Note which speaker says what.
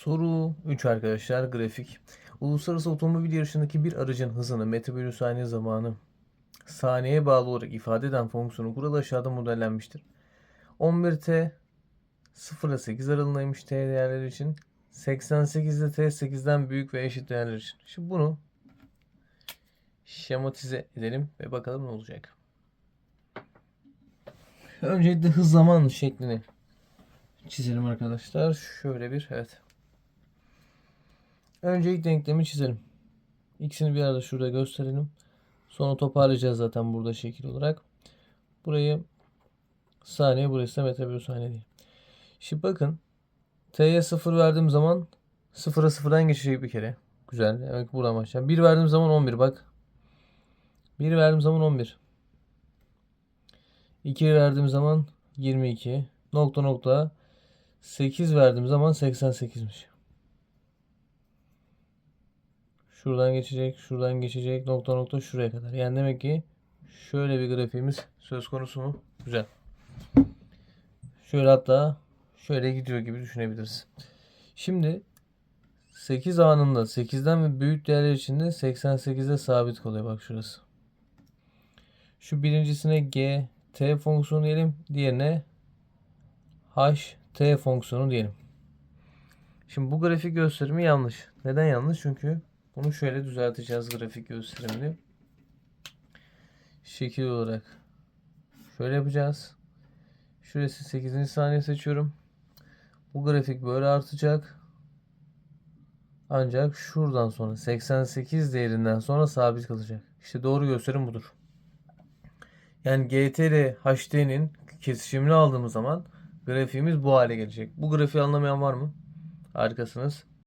Speaker 1: Soru 3 arkadaşlar grafik. Uluslararası otomobil yarışındaki bir aracın hızını metre bölü saniye zamanı saniyeye bağlı olarak ifade eden fonksiyonu kuralı aşağıda modellenmiştir. 11t 0 ile 8 aralığındaymış t değerleri için. 88 ile t 8'den büyük ve eşit değerler için. Şimdi bunu şematize edelim ve bakalım ne olacak. Öncelikle hız zaman şeklini çizelim arkadaşlar. Şöyle bir evet. Önce ilk denklemi çizelim. İkisini bir arada şurada gösterelim. Sonra toparlayacağız zaten burada şekil olarak. Burayı saniye burası da metre bölü saniye değil. Şimdi bakın t'ye 0 verdiğim zaman 0'a 0'dan geçecek bir kere. Güzel. Demek ki buradan başlayalım. 1 verdiğim zaman 11 bak. 1 verdiğim zaman 11. 2 verdiğim zaman 22. Nokta nokta 8 verdiğim zaman 88'miş. Şuradan geçecek, şuradan geçecek, nokta nokta şuraya kadar. Yani demek ki şöyle bir grafiğimiz söz konusu mu? Güzel. Şöyle hatta şöyle gidiyor gibi düşünebiliriz. Şimdi 8 anında 8'den ve büyük değerler içinde 88'e sabit kalıyor bak şurası. Şu birincisine g t fonksiyonu diyelim. Diğerine h t fonksiyonu diyelim. Şimdi bu grafik gösterimi yanlış. Neden yanlış? Çünkü bunu şöyle düzelteceğiz grafik gösterimini. Şekil olarak şöyle yapacağız. Şurası 8. saniye seçiyorum. Bu grafik böyle artacak. Ancak şuradan sonra 88 değerinden sonra sabit kalacak. İşte doğru gösterim budur. Yani GT ile HT'nin kesişimini aldığımız zaman grafiğimiz bu hale gelecek. Bu grafiği anlamayan var mı? Harikasınız.